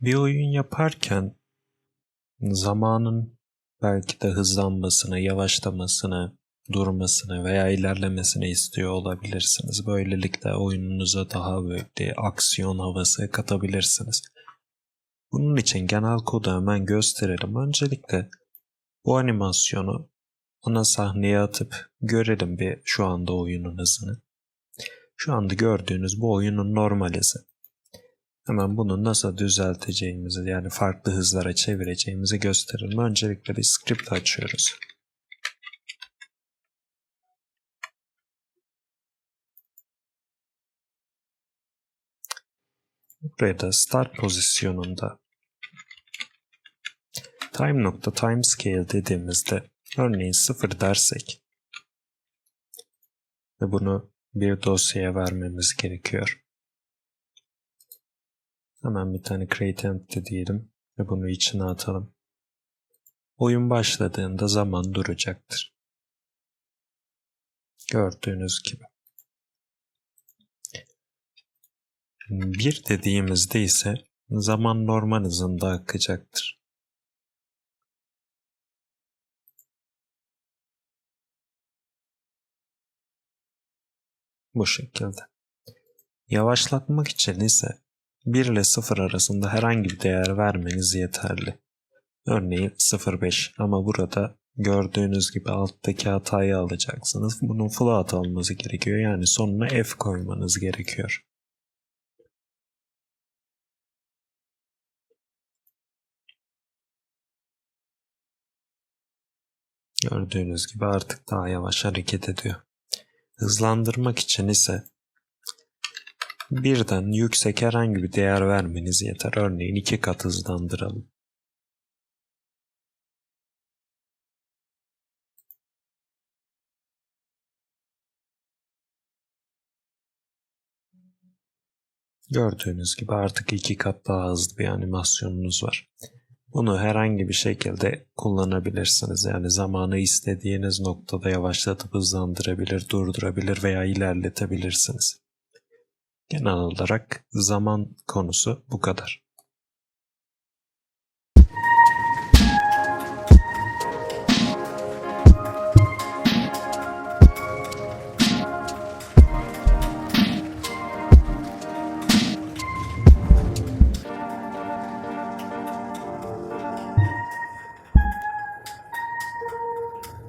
bir oyun yaparken zamanın belki de hızlanmasını, yavaşlamasını, durmasını veya ilerlemesini istiyor olabilirsiniz. Böylelikle oyununuza daha böyle aksiyon havası katabilirsiniz. Bunun için genel kodu hemen gösterelim. Öncelikle bu animasyonu ana sahneye atıp görelim bir şu anda oyunun hızını. Şu anda gördüğünüz bu oyunun normal. Hemen bunu nasıl düzelteceğimizi yani farklı hızlara çevireceğimizi gösterelim. Öncelikle bir script açıyoruz. Buraya da start pozisyonunda time nokta timescale dediğimizde örneğin 0 dersek ve bunu bir dosyaya vermemiz gerekiyor. Hemen bir tane create entity diyelim ve bunu içine atalım. Oyun başladığında zaman duracaktır. Gördüğünüz gibi. Bir dediğimizde ise zaman normal hızında akacaktır. Bu şekilde. Yavaşlatmak için ise 1 ile 0 arasında herhangi bir değer vermeniz yeterli. Örneğin 0.5 ama burada gördüğünüz gibi alttaki hatayı alacaksınız. Bunun float olması gerekiyor. Yani sonuna f koymanız gerekiyor. Gördüğünüz gibi artık daha yavaş hareket ediyor. Hızlandırmak için ise birden yüksek herhangi bir değer vermeniz yeter. Örneğin iki kat hızlandıralım. Gördüğünüz gibi artık iki kat daha hızlı bir animasyonunuz var. Bunu herhangi bir şekilde kullanabilirsiniz. Yani zamanı istediğiniz noktada yavaşlatıp hızlandırabilir, durdurabilir veya ilerletebilirsiniz. Genel olarak zaman konusu bu kadar.